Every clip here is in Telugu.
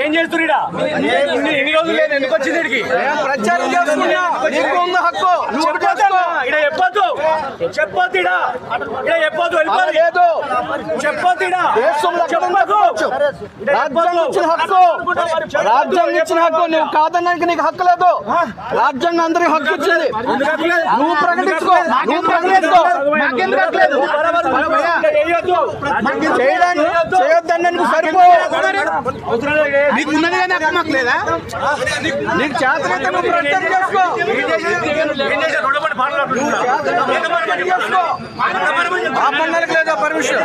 ఏం చేస్తున్నా ఎన్ని రోజులు లేదు ఎందుకు వచ్చింది ప్రచారం చేస్తున్నా. హక్కు. నువ్వు ఈడ చెప్పొద్దు. చెప్పొద్దు ఈడ. చెప్పొద్దు వెళ్ళిపోదు చెప్పొద్దు. రాజ్యాంగం. ఇచ్చిన హక్కు. రాజ్యాంగం ఇచ్చిన హక్కు నువ్వు కాదనడానికి నీకు హక్కు లేదు. రాజ్యాంగం అందరికి హక్కు ఇచ్చింది. నువ్వు ప్రకటించుకో. నువ్వు ప్రకటించుకో. నీకు సరిపో నీకు ఉన్నది కానీ హక్కు మాకు లేదా? నీకు చేతనైతే నువ్వు ప్రకటన చేసుకో. ఏం చేశారు? రెండు మంది మాట్లాడుతున్నారు. ప్రకటన చేసుకో. ఆ పండుగలకు లేదా permission?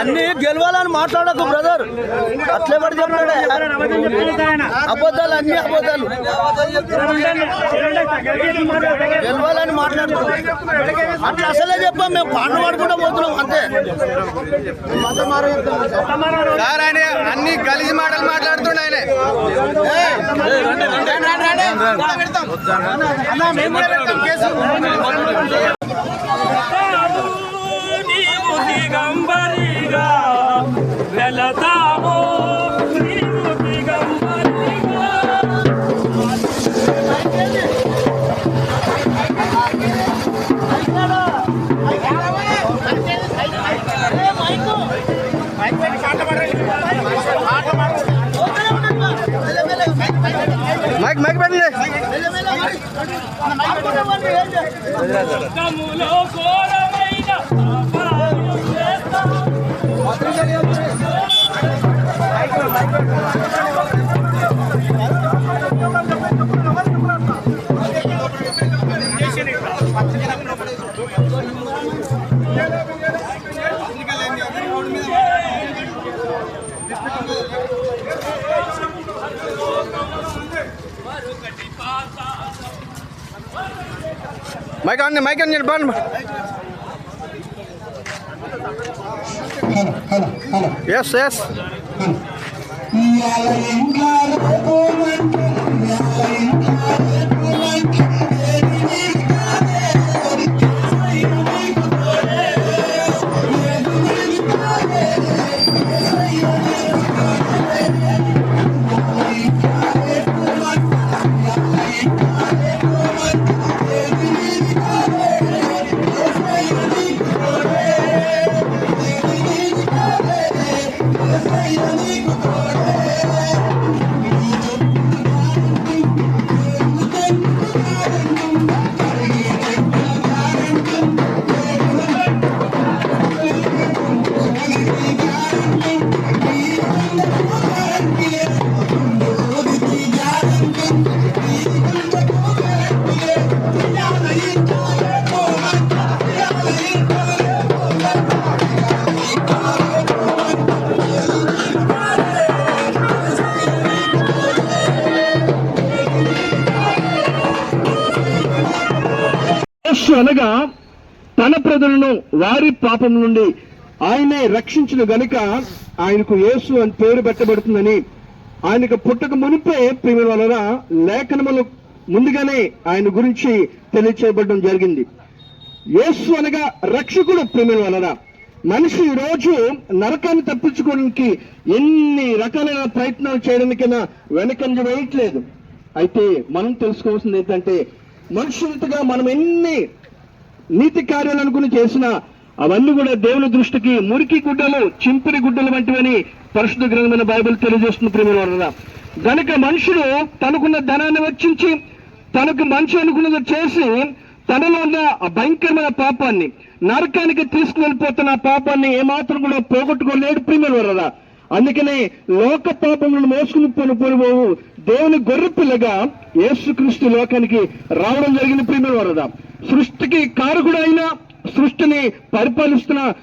అన్ని గెలవాలని మాట్లాడకు బ్రదర్. అట్లే పడి చెప్పాడే? అబద్ధాలు అన్ని అబద్ధాలు. గెలవాలని మాట్లాడుకో. అట్లా అసలే చెప్పాం మేము పాటలు పాడుకుంటూ పోతున్నాం అంతే. సార్ ఆయన అన్ని గలీజ్ మాటలు మాట్లాడుతుండే ఆయన. మేము కూడా పెడతాం కేసు. Tá, లోకములో ఘోరమైన పాపాలు చేస్తాము. మైక్ అండి మైక్ అండి బండి ఎస్ ఎస్ యేసు అనగా తన ప్రజలను వారి పాపం నుండి ఆయనే రక్షించిన గనుక ఆయనకు యేసు అని పేరు పెట్టబడుతుందని. ఆయనకు పుట్టక మునిపే ప్రేమ వలన లేఖనములు ముందుగానే ఆయన గురించి తెలియచేయబడడం జరిగింది. యేసు అనగా రక్షకుడు ప్రేమ వలన. మనిషి ఈ రోజు నరకాన్ని తప్పించుకోవడానికి ఎన్ని రకాలైన ప్రయత్నాలు చేయడానికైనా వెనకంజ వేయట్లేదు. అయితే మనం తెలుసుకోవాల్సింది ఏంటంటే మనుషులతో మనం ఎన్ని నీతి కార్యాలనుకుని చేసిన అవన్నీ కూడా దేవుని దృష్టికి మురికి గుడ్డలు చింపిరి గుడ్డలు వంటివని పరిశుద్ధ గ్రంథమైన బైబిల్ తెలియజేస్తున్న ప్రేమ గనుక మనుషుడు తనకున్న ధనాన్ని వెచ్చించి తనకు మంచి అనుకున్నది చేసి తనలో ఉన్న భయంకరమైన పాపాన్ని నరకానికి తీసుకువెళ్ళిపోతున్న పాపాన్ని ఏమాత్రం కూడా పోగొట్టుకోలేడు ప్రియమైన వరదా అందుకనే లోక పాపములను మోసుకుని పోను పోను దేవుని గొర్రె పిల్లగా యేసుక్రీస్తు లోకానికి రావడం జరిగింది ప్రియమైన వరదా సృష్టికి కారకుడు సృష్టిని పరిపాలిస్తున్న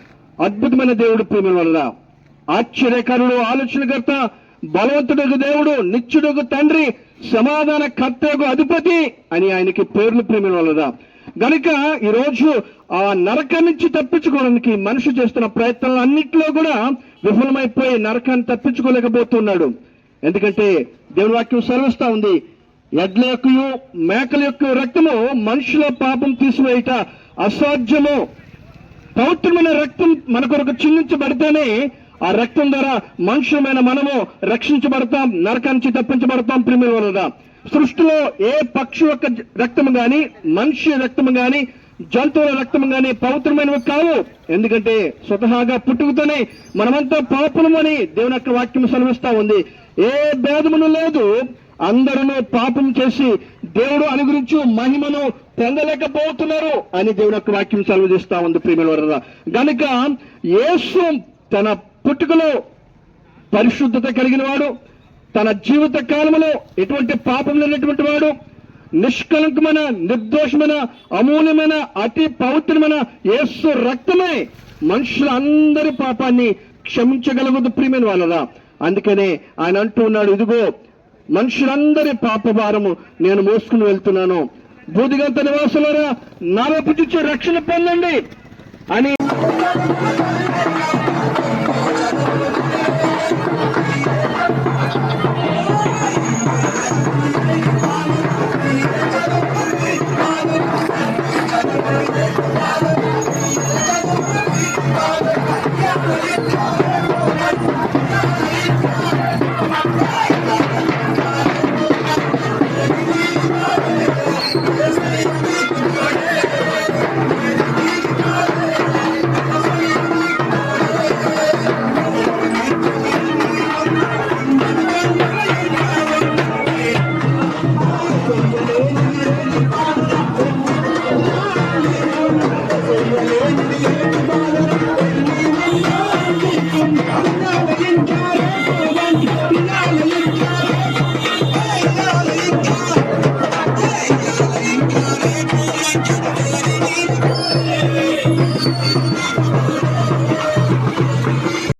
అద్భుతమైన దేవుడు ప్రేమ వల్ల ఆశ్చర్యకరుడు ఆలోచనకర్త బలవంతుడకు దేవుడు నిత్యుడకు తండ్రి సమాధాన కర్తకు అధిపతి అని ఆయనకి పేర్లు ప్రేమ వలదా గనుక ఈ రోజు ఆ నరకం నుంచి తప్పించుకోవడానికి మనిషి చేస్తున్న ప్రయత్నాలు అన్నింటిలో కూడా విఫలమైపోయి నరకాన్ని తప్పించుకోలేకపోతున్నాడు. ఎందుకంటే దేవుని వాక్యం సెలవిస్తా ఉంది ఎడ్ల యొక్కయు మేకల యొక్క రక్తము మనుషుల పాపం తీసివేయట అసాధ్యము. పవిత్రమైన రక్తం మన కొరకు చిందించబడితేనే ఆ రక్తం ద్వారా మనుషులమైన మనము రక్షించబడతాం నరకానికి తప్పించబడతాం ప్రిమిల వలన సృష్టిలో ఏ పక్షి యొక్క రక్తము గాని మనిషి రక్తము గాని జంతువుల రక్తము గాని పవిత్రమైనవి కావు. ఎందుకంటే స్వతహాగా పుట్టుకతోనే మనమంతా పాపులమని దేవుని యొక్క వాక్యం సెలవిస్తా ఉంది. ఏ భేదమును లేదు. అందరూ పాపం చేసి దేవుడు అనుగురించి మహిమను పొందలేకపోతున్నారు అని దేవుడు యొక్క వాక్యం సెలవుదిస్తా ఉంది ప్రేమల వరద గనుక యేసు తన పుట్టుకలో పరిశుద్ధత కలిగిన వాడు తన జీవిత కాలంలో ఎటువంటి పాపం లేనటువంటి వాడు నిష్కలంకమైన నిర్దోషమైన అమూల్యమైన అతి పవిత్రమైన యేసు రక్తమే మనుషులందరి పాపాన్ని క్షమించగలగదు ప్రియమైన వాళ్ళరా అందుకనే ఆయన అంటూ ఉన్నాడు ఇదిగో మనుషులందరి పాపభారము నేను మోసుకుని వెళ్తున్నాను. బూదిగంత నివాసులారా నా రక్షణ పొందండి. అని